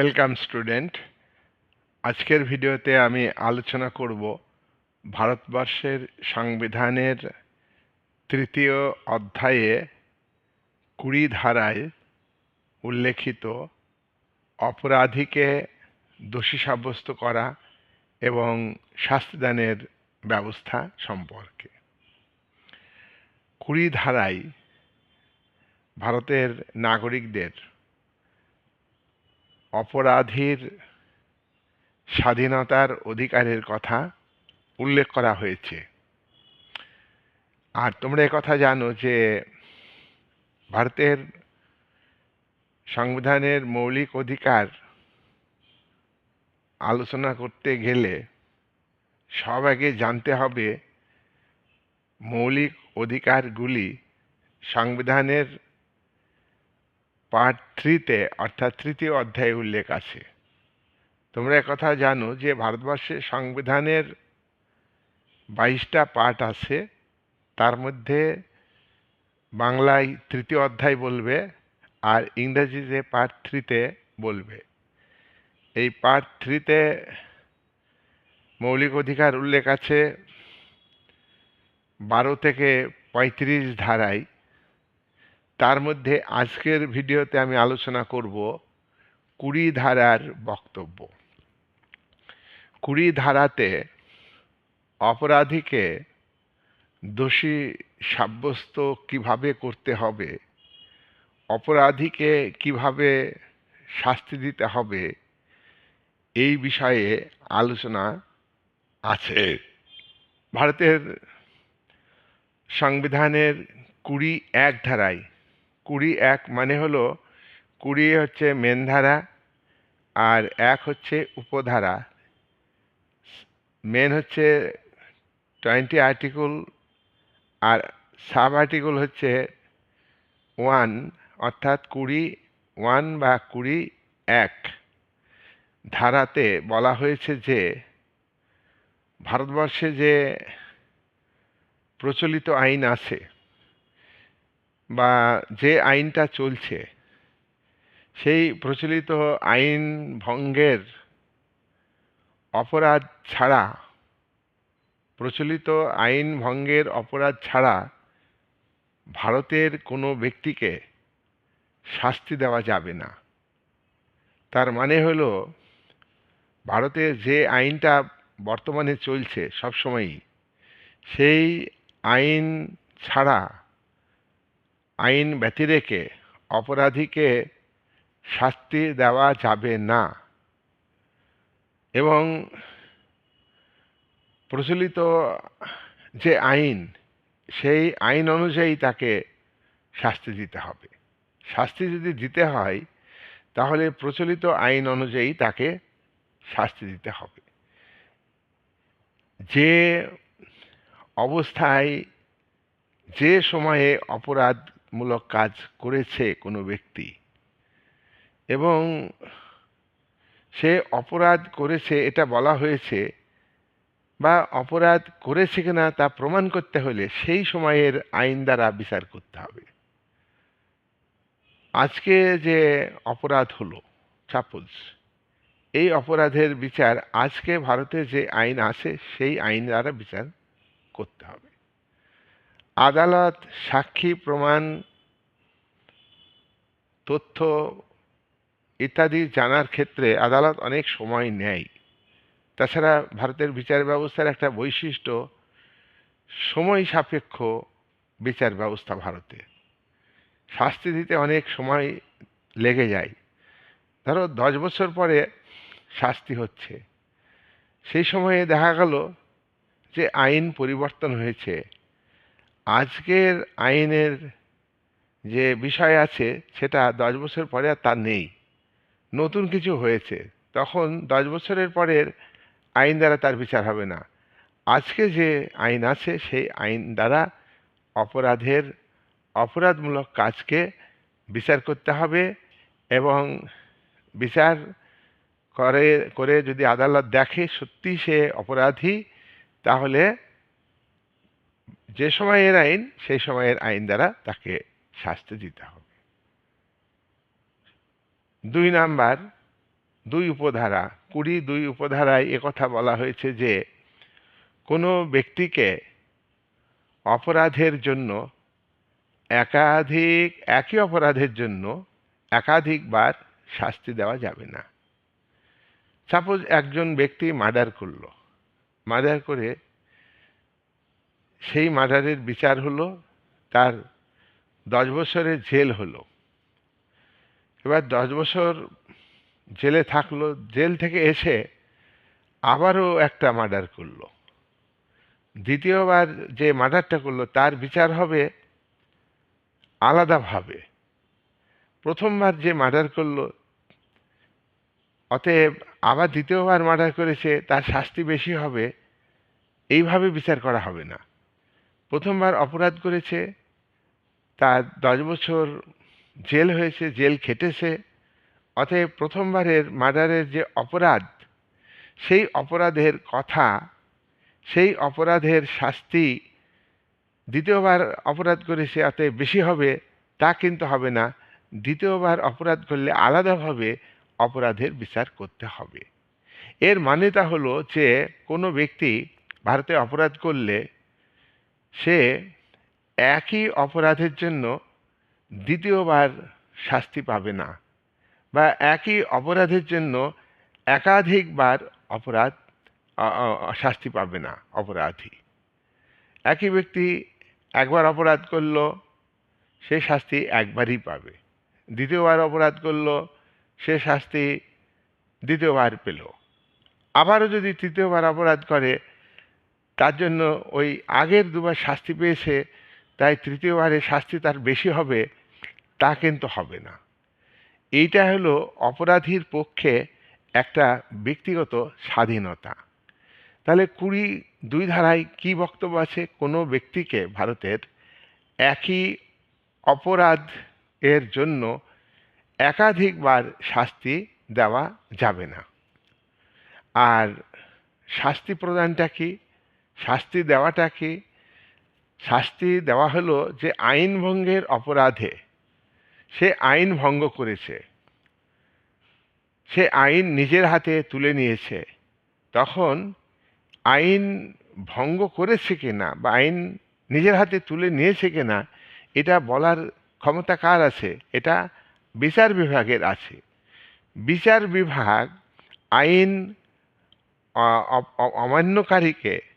Welcome student আজকের ভিডিওতে আমি আলোচনা করব ভারতবর্ষের সংবিধানের তৃতীয় অধ্যায়ে কুড়ি ধারায় উল্লেখিত অপরাধীকে দোষী সাব্যস্ত করা এবং শাস্তিদানের ব্যবস্থা সম্পর্কে। কুড়ি ধারায় ভারতের নাগরিকদের অপরাধীর স্বাধীনতার অধিকারের কথা উল্লেখ করা হয়েছে। আর তোমরা কথা জানো যে ভারতের সংবিধানের মৌলিক অধিকার আলোচনা করতে গেলে সব আগে জানতে হবে মৌলিক অধিকারগুলি সংবিধানের পার্ট থ্রিতে অর্থাৎ তৃতীয় অধ্যায়ে উল্লেখ আছে। তোমরা কথা জানো যে ভারতবর্ষের সংবিধানের বাইশটা পার্ট আছে। তার মধ্যে বাংলায় তৃতীয় অধ্যায় বলবে আর ইংরেজিতে পার্ট থ্রিতে বলবে। এই পার্ট থ্রিতে মৌলিক অধিকার উল্লেখ আছে বারো থেকে পঁয়ত্রিশ ধারায়। তার মধ্যে আজকের ভিডিওতে আমি আলোচনা করব কুড়ি ধারার বক্তব্য। কুড়ি ধারাতে অপরাধীকে দোষী সাব্যস্ত কীভাবে করতে হবে? অপরাধীকে কীভাবে শাস্তি দিতে হবে? এই বিষয়ে আলোচনা আছে। ভারতের সংবিধানের কুড়ি এক ধারায় কুড়ি এক মানে হলো কুড়ি হচ্ছে মেন ধারা আর এক হচ্ছে উপধারা। মেন হচ্ছে টোয়েন্টি আর্টিকেল আর সাব আর্টিকেল হচ্ছে ওয়ান অর্থাৎ কুড়ি ওয়ান বা কুড়ি এক। ধারাতে বলা হয়েছে যে ভারতবর্ষে যে প্রচলিত আইন আছে বা যে আইনটা চলছে, সেই প্রচলিত আইন ভঙ্গের অপরাধ ছাড়া, প্রচলিত আইন ভঙ্গের অপরাধ ছাড়া ভারতের কোনো ব্যক্তিকে শাস্তি দেওয়া যাবে না। তার মানে হলো, ভারতে যে আইনটা বর্তমানে চলছে সবসময়ই, সেই আইন ছাড়া আইন ব্যতিরেকে অপরাধীকে শাস্তি দেওয়া যাবে না। এবং প্রচলিত যে আইন, সেই আইন অনুযায়ী তাকে শাস্তি দিতে হবে। শাস্তি যদি দিতে হয়, তাহলে প্রচলিত আইন অনুযায়ী তাকে শাস্তি দিতে হবে। যে অবস্থায়, যে সময়ে অপরাধমূলক কাজ করেছে কোনো ব্যক্তি। এবং সে অপরাধ করেছে, এটা বলা হয়েছে, বা অপরাধ করেছে কিনা তা প্রমাণ করতে হলে সেই সময়ের আইন দ্বারা বিচার করতে হবে। আজকে যে অপরাধ হলো সাপোজ এই অপরাধের বিচার আজকে ভারতে যে আইন আছে, সেই আইন দ্বারা বিচার করতে হবে। আদালত সাক্ষী প্রমাণ, তথ্য ইত্যাদি জানার ক্ষেত্রে আদালত অনেক সময় নেয়। তাছাড়া ভারতের বিচার ব্যবস্থার একটা বৈশিষ্ট্য, সময় সাপেক্ষ বিচার ব্যবস্থা ভারতে। শাস্তি দিতে অনেক সময় লেগে যায়। ধরো দশ বছর পরে শাস্তি হচ্ছে। সেই সময়ে দেখা গেল যে আইন পরিবর্তন হয়েছে। আজকের আইনের যে বিষয় আছে, সেটা দশ বছর পরে আর তা নেই। নতুন কিছু হয়েছে। তখন দশ বছরের পরের আইন দ্বারা তার বিচার হবে না। আজকে যে আইন আছে, সেই আইন দ্বারা অপরাধের অপরাধমূলক কাজকে বিচার করতে হবে এবং বিচার করে করে যদি আদালত দেখে সত্যি সে অপরাধী, তাহলে যে সময়ের আইন, সেই সময়ের আইন দ্বারা তাকে শাস্তি দিতে হবে। দুই নাম্বার, দুই উপধারা, কুড়ি দুই উপধারায় একথা বলা হয়েছে যে, কোনো ব্যক্তিকে অপরাধের জন্য, একাধিক, একই অপরাধের জন্য একাধিকবার শাস্তি দেওয়া যাবে না। সাপোজ একজন ব্যক্তি মার্ডার করল, মার্ডার করে সেই মার্ডারের বিচার হলো, তার দশ বছরের জেল হলো। এবার দশ বছর জেলে থাকল, জেল থেকে এসে আবারও একটা মার্ডার করল। দ্বিতীয়বার যে মার্ডারটা করল, তার বিচার হবে আলাদাভাবে। প্রথমবার যে মার্ডার করল, অতএব আবার দ্বিতীয়বার মার্ডার করেছে, তার শাস্তি বেশি হবে, এইভাবে বিচার করা হবে না। প্রথমবার অপরাধ করেছে, তার দশ বছর জেল হয়েছে, জেল খেটেছে, অতএব প্রথমবারের মার্ডারের যে অপরাধ, সেই অপরাধের কথা, সেই অপরাধের শাস্তি দ্বিতীয়বার অপরাধ করেছে, অতএব বেশি হবে, তা কিন্তু হবে না। দ্বিতীয়বার অপরাধ করলে আলাদাভাবে অপরাধের বিচার করতে হবে। এর মানেটা হলো যে কোনো ব্যক্তি ভারতে অপরাধ করলে সে একই অপরাধের জন্য দ্বিতীয়বার শাস্তি পাবে না বা একই অপরাধের জন্য একাধিকবার অপরাধ শাস্তি পাবে না অপরাধী। একই ব্যক্তি একবার অপরাধ করল, সে শাস্তি একবারই পাবে। দ্বিতীয়বার অপরাধ করল, সে শাস্তি দ্বিতীয়বার পেল। আবারও যদি তৃতীয়বার অপরাধ করে তার জন্য ওই আগের দুবার শাস্তি পেয়েছে, তাই তৃতীয়বারে শাস্তি তার বেশি হবে, তা কিন্তু হবে না। এইটা হলো অপরাধীর পক্ষে একটা ব্যক্তিগত স্বাধীনতা। তাহলে কুড়ি দুই ধারায় কি বক্তব্য আছে? কোনো ব্যক্তিকে ভারতের একই অপরাধ এর জন্য একাধিকবার শাস্তি দেওয়া যাবে না। আর শাস্তি প্রদানটা কি? শাস্তি দেওয়াটা কি? শাস্তি দেওয়া হলো যে আইন ভঙ্গের অপরাধে। সে আইন ভঙ্গ করেছে। সে আইন নিজের হাতে তুলে নিয়েছে। তখন আইন ভঙ্গ করেছে কিনা বা আইন নিজের হাতে তুলে নিয়েছে কিনা এটা বলার ক্ষমতা কার আছে? এটা বিচার বিভাগের আছে। বিচার বিভাগ আইন অমান্যকারীকে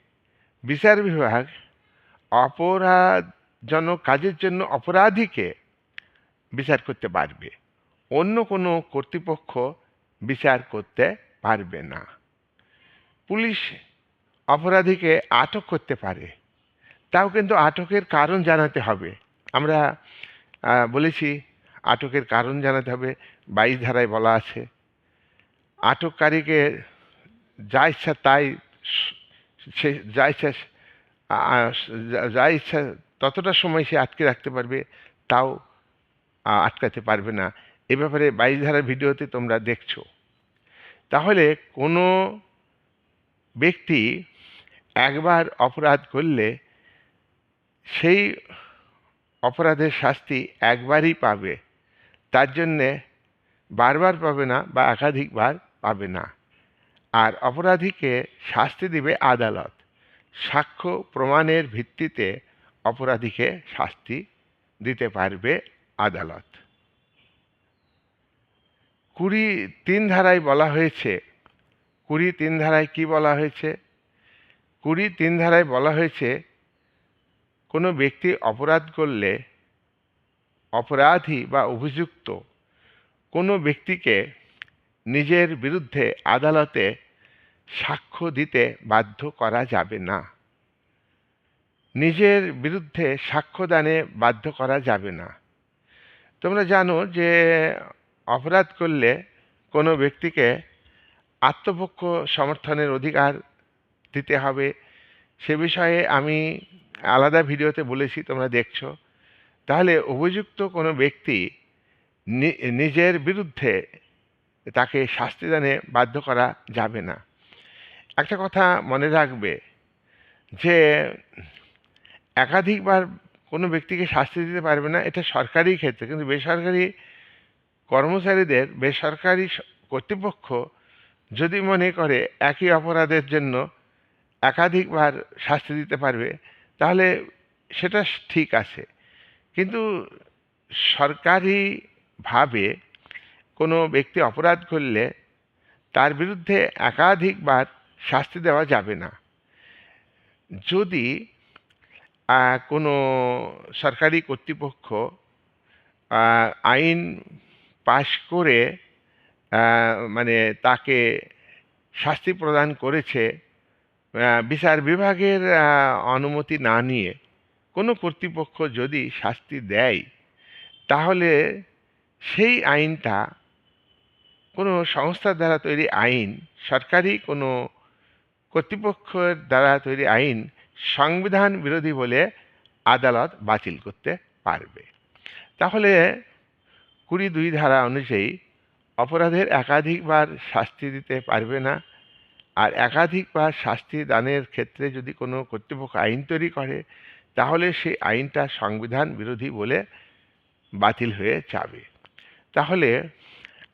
বিচার বিভাগ অপরাধজনক কাজের জন্য অপরাধীকে বিচার করতে পারবে। অন্য কোনো কর্তৃপক্ষ বিচার করতে পারবে না। পুলিশ অপরাধীকে আটক করতে পারে। তাও কিন্তু আটকের কারণ জানাতে হবে। আমরা বলেছি আটকের কারণ জানাতে হবে। বাইশ ধারায় বলা আছে, আটককারীকে যা ইচ্ছা তাই স- যা ইচ্ছা যা- ইচ্ছা ততটা সময় সে আটকে রাখতে পারবে, তাও আটকাতে পারবে না। এ ব্যাপারে বাইশ ভিডিওতে তোমরা দেখছ। তাহলে কোনো ব্যক্তি একবার অপরাধ করলে সেই অপরাধের শাস্তি একবারই পাবে। তার জন্যে বারবার পাবে না বা একাধিকবার পাবে না। আর অপরাধীকে শাস্তি দিবে আদালত। সাক্ষ্য প্রমাণের ভিত্তিতে অপরাধীকে শাস্তি দিতে পারবে আদালত। কুড়ি তিন ধারায় বলা হয়েছে, কুড়ি তিন ধারায় কি বলা হয়েছে? কুড়ি তিন ধারায় বলা হয়েছে, কোনো ব্যক্তি অপরাধ করলে অপরাধী বা অভিযুক্ত কোনো ব্যক্তিকে নিজের বিরুদ্ধে আদালতে সাক্ষ্য দিতে বাধ্য করা যাবে না। নিজের বিরুদ্ধে সাক্ষ্যদানে বাধ্য করা যাবে না। তোমরা জানো যে অপরাধ করলে কোনো ব্যক্তিকে আত্মপক্ষ সমর্থনের অধিকার দিতে হবে। সে বিষয়ে আমি আলাদা ভিডিওতে বলেছি, তোমরা দেখছ। তাহলে অভিযুক্ত কোনো ব্যক্তি নিজের বিরুদ্ধে তাকে শাস্তিদানে বাধ্য করা যাবে না। একটা কথা মনে রাখবে যে একাধিকবার কোনো ব্যক্তিকে শাস্তি দিতে পারবে না, এটা সরকারি ক্ষেত্রে। কিন্তু বেসরকারি কর্মচারীদের, বেসরকারি কর্তৃপক্ষ যদি মনে করে একই অপরাধের জন্য একাধিকবার শাস্তি দিতে পারবে, তাহলে সেটা ঠিক আছে। কিন্তু সরকারিভাবে কোনো ব্যক্তি অপরাধ করলে তার বিরুদ্ধে একাধিকবার শাস্তি দেওয়া যাবে না। যদি কোনো সরকারি কর্তৃপক্ষ আইন পাশ করে মানে তাকে শাস্তি প্রদান করেছে বিচার বিভাগের অনুমতি না নিয়ে কোনো কর্তৃপক্ষ যদি শাস্তি দেয়, তাহলে সেই আইনটা কোনো সংস্থার দ্বারা তৈরি আইন, সরকারি কোনো কর্তৃপক্ষের দ্বারা তৈরি আইন সংবিধান বিরোধী বলে আদালত বাতিল করতে পারবে। তাহলে কুড়ি দুই ধারা অনুযায়ী অপরাধের একাধিকবার শাস্তি দিতে পারবে না। আর একাধিকবার শাস্তি দানের ক্ষেত্রে যদি কোনো কর্তৃপক্ষ আইন তৈরি করে, তাহলে সেই আইনটা সংবিধান বিরোধী বলে বাতিল হয়ে যাবে। তাহলে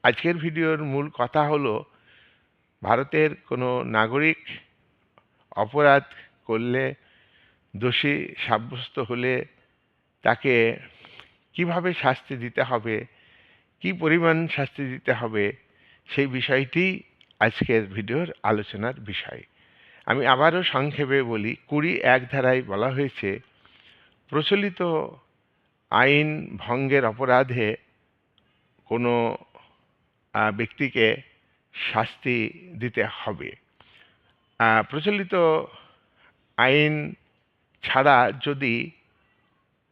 আজকের ভিডিওর মূল কথা হলো, ভারতের কোনো নাগরিক অপরাধ করলে, দোষী সাব্যস্ত হলে তাকে কীভাবে শাস্তি দিতে হবে, কি পরিমাণ শাস্তি দিতে হবে, সেই বিষয়টি আজকের ভিডিওর আলোচনার বিষয়। আমি আবারও সংক্ষেপে বলি, কুড়ি এক ধারায় বলা হয়েছে, প্রচলিত আইন ভঙ্গের অপরাধে কোনো ব্যক্তিকে শাস্তি দিতে হবে। প্রচলিত আইন ছাড়া যদি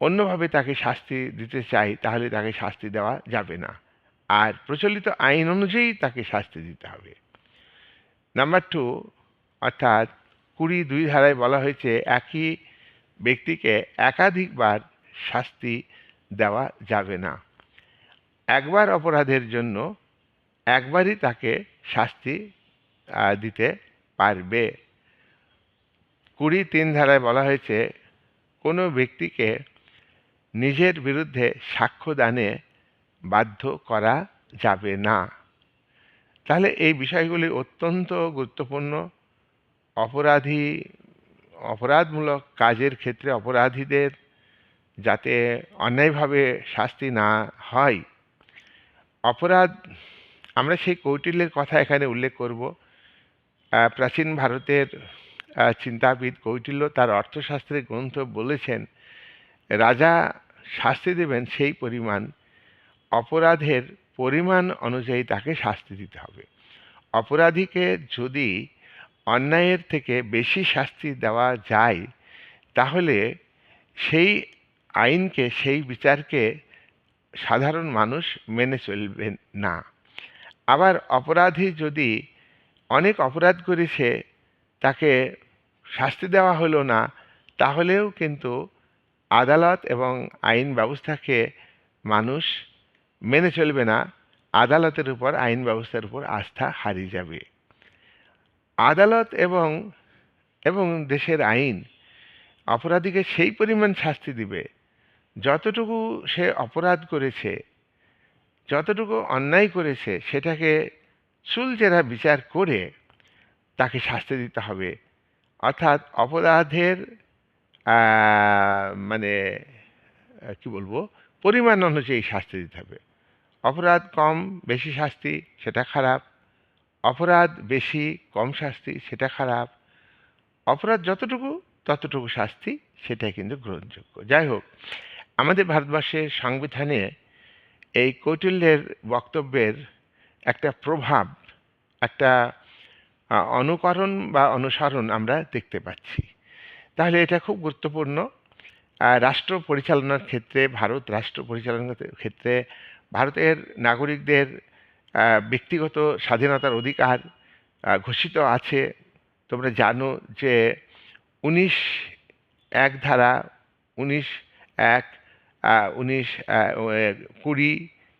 অন্যভাবে তাকে শাস্তি দিতে চাই তাহলে তাকে শাস্তি দেওয়া যাবে না। আর প্রচলিত আইন অনুযায়ী তাকে শাস্তি দিতে হবে। নাম্বার টু, অর্থাৎ কুড়ি দুই ধারায় বলা হয়েছে, একই ব্যক্তিকে একাধিকবার শাস্তি দেওয়া যাবে না। একবার অপরাধের জন্য একবারই তাকে শাস্তি দিতে পারবে। কুড়ি তিন ধারায় বলা হয়েছে, কোনো ব্যক্তিকে নিজের বিরুদ্ধে সাক্ষ্য দানে বাধ্য করা যাবে না। তাহলে এই বিষয়গুলি অত্যন্ত গুরুত্বপূর্ণ। অপরাধী, অপরাধমূলক কাজের ক্ষেত্রে অপরাধীদের যাতে অন্যায়ভাবে শাস্তি না হয়। অপরাধ আমরা সেই কৌটিল্যের কথা এখানে উল্লেখ করব। প্রাচীন ভারতের চিন্তাবিদ কৌটিল্য তার অর্থশাস্ত্রের গ্রন্থ বলেছেন, রাজা শাস্তি দেবেন সেই পরিমাণ, অপরাধের পরিমাণ অনুযায়ী তাকে শাস্তি দিতে হবে। অপরাধীকে যদি অন্যায়ের থেকে বেশি শাস্তি দেওয়া যায়, তাহলে সেই আইনকে, সেই বিচারকে সাধারণ মানুষ মেনে চলবে না। আবার অপরাধী যদি অনেক অপরাধ করেছে, তাকে শাস্তি দেওয়া হলো না, তাহলেও কিন্তু আদালত এবং আইন ব্যবস্থাকে মানুষ মেনে চলবে না। আদালতের উপর, আইন ব্যবস্থার উপর আস্থা হারিয়ে যাবে। আদালত এবং এবং দেশের আইন অপরাধীকে সেই পরিমাণ শাস্তি দিবে। যতটুকু সে অপরাধ করেছে যতটুকু অন্যায় করেছে সেটাকে চুলচেরা বিচার করে তাকে শাস্তি দিতে হবে। অর্থাৎ অপরাধের মানে কি বলব, পরিমাণ অনুযায়ী শাস্তি দিতে হবে। অপরাধ কম, বেশি শাস্তি, সেটা খারাপ। অপরাধ বেশি, কম শাস্তি, সেটা খারাপ। অপরাধ যতটুকু, ততটুকু শাস্তি, সেটাই কিন্তু গ্রহণযোগ্য। যাই হোক, আমাদের ভারতবর্ষের সংবিধানে এই কৌটিল্যের বক্তব্যের একটা প্রভাব, একটা অনুকরণ বা অনুসরণ আমরা দেখতে পাচ্ছি। তাহলে এটা খুব গুরুত্বপূর্ণ। রাষ্ট্র পরিচালনার ক্ষেত্রে, ভারত রাষ্ট্র পরিচালনার ক্ষেত্রে, ভারতের নাগরিকদের ব্যক্তিগত স্বাধীনতার অধিকার ঘোষিত আছে। তোমরা জানো যে উনিশ এক ধারা, উনিশ এক উনিশ কুড়ি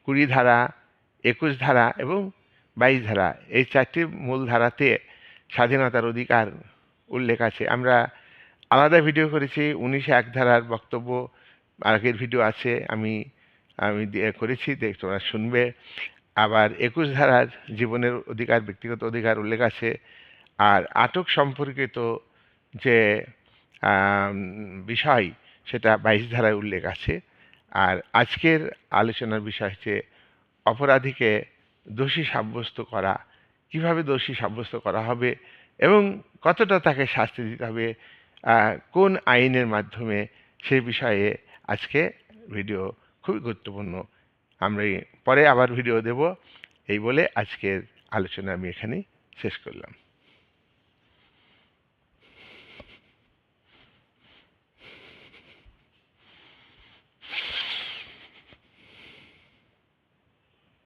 কুড়ি ধারা, একুশ ধারা এবং বাইশ ধারা। এই চারটি মূল ধারাতে স্বাধীনতার অধিকার উল্লেখ আছে। আমরা আলাদা ভিডিও করেছি, উনিশে এক ধারার বক্তব্য আগের ভিডিও আছে, আমি আমি করেছি, দেখ তোমরা শুনবে। আবার একুশ ধারার জীবনের অধিকার, ব্যক্তিগত অধিকার উল্লেখ আছে। আর আটক সম্পর্কিত যে বিষয় সেটা বাইশ ধারায় উল্লেখ আছে। আর আজকের আলোচনার বিষয় হচ্ছে অপরাধীকে দোষী সাব্যস্ত করা, কীভাবে দোষী সাব্যস্ত করা হবে এবং কতটা তাকে শাস্তি দিতে হবে কোন আইনের মাধ্যমে সে বিষয়ে আজকে ভিডিও খুবই গুরুত্বপূর্ণ। আমরা পরে আবার ভিডিও দেব। এই বলে আজকের আলোচনা আমি এখানেই শেষ করলাম।